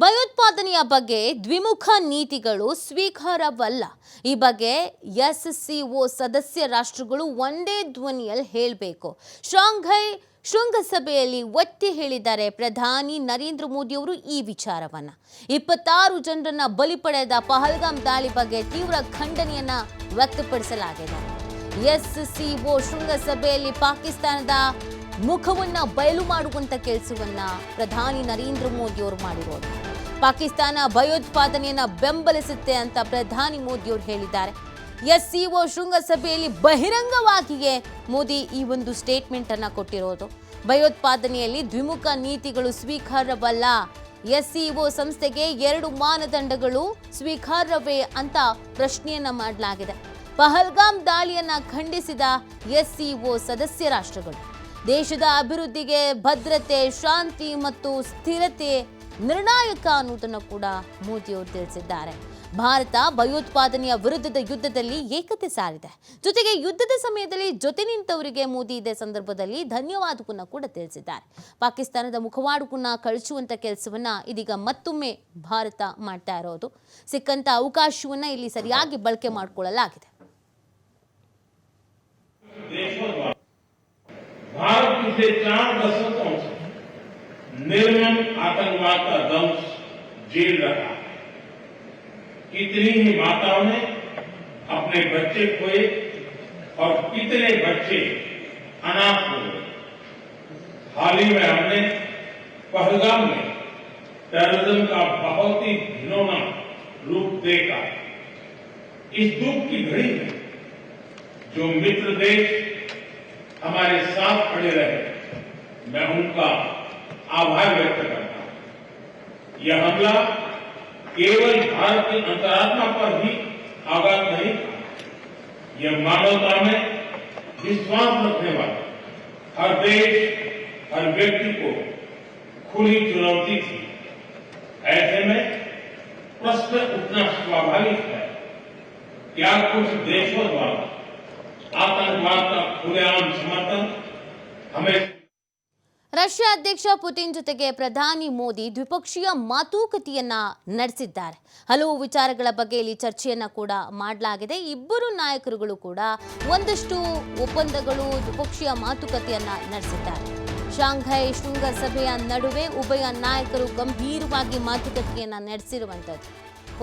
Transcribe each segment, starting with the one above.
ಭಯೋತ್ಪಾದನೆಯ ಬಗ್ಗೆ ದ್ವಿಮುಖ ನೀತಿಗಳು ಸ್ವೀಕಾರವಲ್ಲ ಈ ಬಗ್ಗೆ ಎಸ್ ಸಿ ಒ ಸದಸ್ಯ ರಾಷ್ಟ್ರಗಳು ಒಂದೇ ಧ್ವನಿಯಲ್ಲಿ ಹೇಳಬೇಕು ಶಾಂಘೈ ಶೃಂಗಸಭೆಯಲ್ಲಿ ಒತ್ತಿ ಹೇಳಿದ್ದಾರೆ ಪ್ರಧಾನಿ ನರೇಂದ್ರ ಮೋದಿಯವರು ಈ ವಿಚಾರವನ್ನು ಇಪ್ಪತ್ತಾರು ಜನರನ್ನ ಬಲಿ ಪಡೆದ ಪಹಲ್ಗಾಮ್ ದಾಳಿ ಬಗ್ಗೆ ತೀವ್ರ ಖಂಡನೆಯನ್ನು ವ್ಯಕ್ತಪಡಿಸಲಾಗಿದೆ ಎಸ್ ಸಿ ಒ ಶೃಂಗಸಭೆಯಲ್ಲಿ ಪಾಕಿಸ್ತಾನದ ಮುಖವನ್ನ ಬಯಲು ಮಾಡುವಂತ ಕೆಲಸವನ್ನ ಪ್ರಧಾನಿ ನರೇಂದ್ರ ಮೋದಿ ಮಾಡಿರೋದು ಪಾಕಿಸ್ತಾನ ಭಯೋತ್ಪಾದನೆಯನ್ನ ಬೆಂಬಲಿಸುತ್ತೆ ಅಂತ ಪ್ರಧಾನಿ ಮೋದಿ ಹೇಳಿದ್ದಾರೆ ಎಸ್ ಒ ಶೃಂಗಸಭೆಯಲ್ಲಿ ಬಹಿರಂಗವಾಗಿಯೇ ಮೋದಿ ಈ ಒಂದು ಸ್ಟೇಟ್ಮೆಂಟ್ ಅನ್ನ ಕೊಟ್ಟಿರೋದು ಭಯೋತ್ಪಾದನೆಯಲ್ಲಿ ದ್ವಿಮುಖ ನೀತಿಗಳು ಸ್ವೀಕಾರವಲ್ಲ ಎಸ್ ಒ ಸಂಸ್ಥೆಗೆ ಎರಡು ಮಾನದಂಡಗಳು ಸ್ವೀಕಾರವೇ ಅಂತ ಪ್ರಶ್ನೆಯನ್ನ ಮಾಡಲಾಗಿದೆ ಪಹಲ್ಗಾಮ್ ದಾಳಿಯನ್ನ ಖಂಡಿಸಿದ ಎಸ್ ಸದಸ್ಯ ರಾಷ್ಟ್ರಗಳು ದೇಶದ ಅಭಿವೃದ್ಧಿಗೆ ಭದ್ರತೆ ಶಾಂತಿ ಮತ್ತು ಸ್ಥಿರತೆ ನಿರ್ಣಾಯಕ ಅನ್ನೋದನ್ನು ಕೂಡ ಮೋದಿಯವರು ತಿಳಿಸಿದ್ದಾರೆ ಭಾರತ ಭಯೋತ್ಪಾದನೆಯ ವಿರುದ್ಧದ ಯುದ್ಧದಲ್ಲಿ ಏಕತೆ ಸಾರಿದೆ ಜೊತೆಗೆ ಯುದ್ಧದ ಸಮಯದಲ್ಲಿ ಜೊತೆ ನಿಂತವರಿಗೆ ಮೋದಿ ಇದೇ ಸಂದರ್ಭದಲ್ಲಿ ಧನ್ಯವಾದವನ್ನು ಕೂಡ ತಿಳಿಸಿದ್ದಾರೆ ಪಾಕಿಸ್ತಾನದ ಮುಖವಾಡಗಳನ್ನ ಕಳಿಸುವಂಥ ಕೆಲಸವನ್ನ ಇದೀಗ ಮತ್ತೊಮ್ಮೆ ಭಾರತ ಮಾಡ್ತಾ ಇರೋದು ಸಿಕ್ಕಂಥ ಅವಕಾಶವನ್ನು ಇಲ್ಲಿ ಸರಿಯಾಗಿ ಬಳಕೆ ಮಾಡಿಕೊಳ್ಳಲಾಗಿದೆ बीते चार दशकों से निर्मम आतंकवाद का दंश झेल रहा है कितनी ही माताओं ने अपने बच्चे खोए और कितने बच्चे अनाथ हुए हाल ही में हमने पहलगाम में टेररिज्म का बहुत ही घिनौना रूप देखा इस दुख की घड़ी में जो मित्र देश हमारे साथ खड़े रहे मैं उनका आभार व्यक्त करता हूं यह हमला केवल भारत की अंतरात्मा पर ही आघात नहीं था यह मानवता में विश्वास रखने वाले हर देश हर व्यक्ति को खुली चुनौती थी ऐसे में प्रश्न उतना स्वाभाविक है क्या कुछ देशों द्वारा आतंकवाद का ರಷ್ಯಾ ಅಧ್ಯಕ್ಷ ಪುಟಿನ್ ಜೊತೆಗೆ ಪ್ರಧಾನಿ ಮೋದಿ ದ್ವಿಪಕ್ಷೀಯ ಮಾತುಕತೆಯನ್ನ ನಡೆಸಿದ್ದಾರೆ ಹಲವು ವಿಚಾರಗಳ ಬಗ್ಗೆ ಇಲ್ಲಿ ಚರ್ಚೆಯನ್ನ ಕೂಡ ಮಾಡಲಾಗಿದೆ ಇಬ್ಬರು ನಾಯಕರುಗಳು ಕೂಡ ಒಂದಷ್ಟು ಒಪ್ಪಂದಗಳು ದ್ವಿಪಕ್ಷೀಯ ಮಾತುಕತೆಯನ್ನ ನಡೆಸಿದ್ದಾರೆ ಶಾಂಘೈ ಶೃಂಗಸಭೆಯ ನಡುವೆ ಉಭಯ ನಾಯಕರು ಗಂಭೀರವಾಗಿ ಮಾತುಕತೆಯನ್ನ ನಡೆಸಿರುವಂಥದ್ದು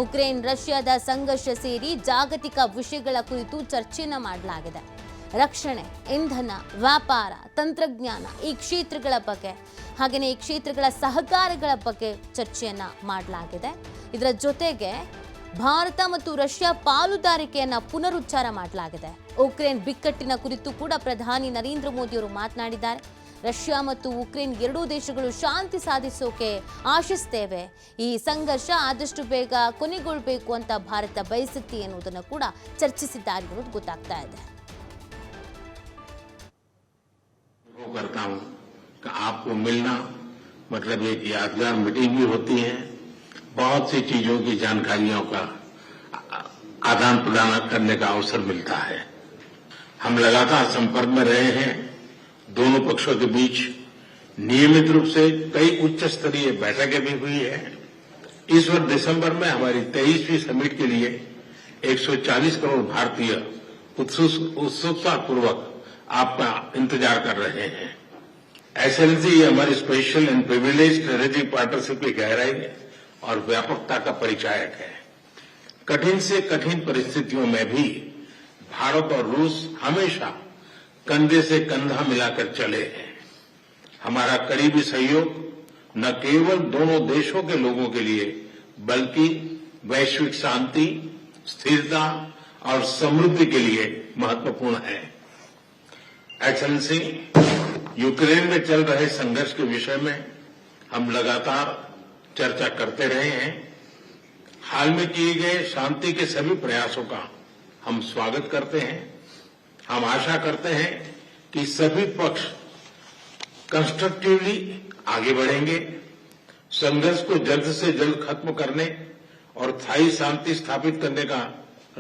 ಉಕ್ರೇನ್ ರಷ್ಯಾದ ಸಂಘರ್ಷ ಸೇರಿ ಜಾಗತಿಕ ವಿಷಯಗಳ ಕುರಿತು ಚರ್ಚೆಯನ್ನು ಮಾಡಲಾಗಿದೆ ರಕ್ಷಣೆ ಇಂಧನ ವ್ಯಾಪಾರ ತಂತ್ರಜ್ಞಾನ ಈ ಕ್ಷೇತ್ರಗಳ ಬಗ್ಗೆ ಹಾಗೆಯೇ ಈ ಕ್ಷೇತ್ರಗಳ ಸಹಕಾರಗಳ ಬಗ್ಗೆ ಚರ್ಚೆಯನ್ನು ಮಾಡಲಾಗಿದೆ ಇದರ ಜೊತೆಗೆ ಭಾರತ ಮತ್ತು ರಷ್ಯಾ ಪಾಲುದಾರಿಕೆಯನ್ನು ಪುನರುಚ್ಚಾರ ಮಾಡಲಾಗಿದೆ ಉಕ್ರೇನ್ ಬಿಕ್ಕಟ್ಟಿನ ಕುರಿತು ಕೂಡ ಪ್ರಧಾನಿ ನರೇಂದ್ರ ಮೋದಿಯವರು ಮಾತನಾಡಿದ್ದಾರೆ 러시아 ಮತ್ತು 우ಕ್ರೇನ್ ಎರಡು ದೇಶಗಳು ಶಾಂತಿ ಸಾಧಿಸೋಕೆ ಆಶಿಸುತ್ತೇವೆ ಈ ಸಂಘರ್ಷ ಆದಷ್ಟು ಬೇಗ ಕೊನೆಗೊಳ್ಳಬೇಕು ಅಂತ ಭಾರತ ಬಯಸುತ್ತೆ ಅನ್ನುವುದನ್ನು ಕೂಡ ಚರ್ಚಿಸುತ್ತಾರಬಹುದು ಗೊತ್ತಾಗ್ತಾ ಇದೆ. હું କରతా हूं कि आपको मिलना मतलब ये यादगार मीटिंग भी होती है बहुत सी चीजों की जानकारियों का आदान-प्रदान करने का अवसर मिलता है हम लगातार संपर्क में रहे हैं दोनों पक्षों के बीच नियमित रूप से कई उच्च स्तरीय बैठकें भी हुई है इस वर्ष दिसंबर में हमारी तेईसवीं समिट के लिए 140 करोड़ भारतीय उत्सुकतापूर्वक आपका इंतजार कर रहे हैं एसएलसी हमारी special and privilege strategic partnership की गहराई और व्यापकता का परिचायक है कठिन से कठिन परिस्थितियों में भी भारत और रूस हमेशा कंधे से कंधा मिलाकर चले हैं हमारा करीबी सहयोग न केवल दोनों देशों के लोगों के लिए बल्कि वैश्विक शांति स्थिरता और समृद्धि के लिए महत्वपूर्ण है एक्सलेंसी यूक्रेन में चल रहे संघर्ष के विषय में हम लगातार चर्चा करते रहे हैं हाल में किए गए शांति के सभी प्रयासों का हम स्वागत करते हैं हम आशा करते हैं कि सभी पक्ष कंस्ट्रक्टिवली आगे बढ़ेंगे संघर्ष को जल्द से जल्द खत्म करने और स्थायी शांति स्थापित करने का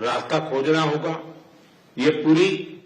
रास्ता खोजना होगा ये पूरी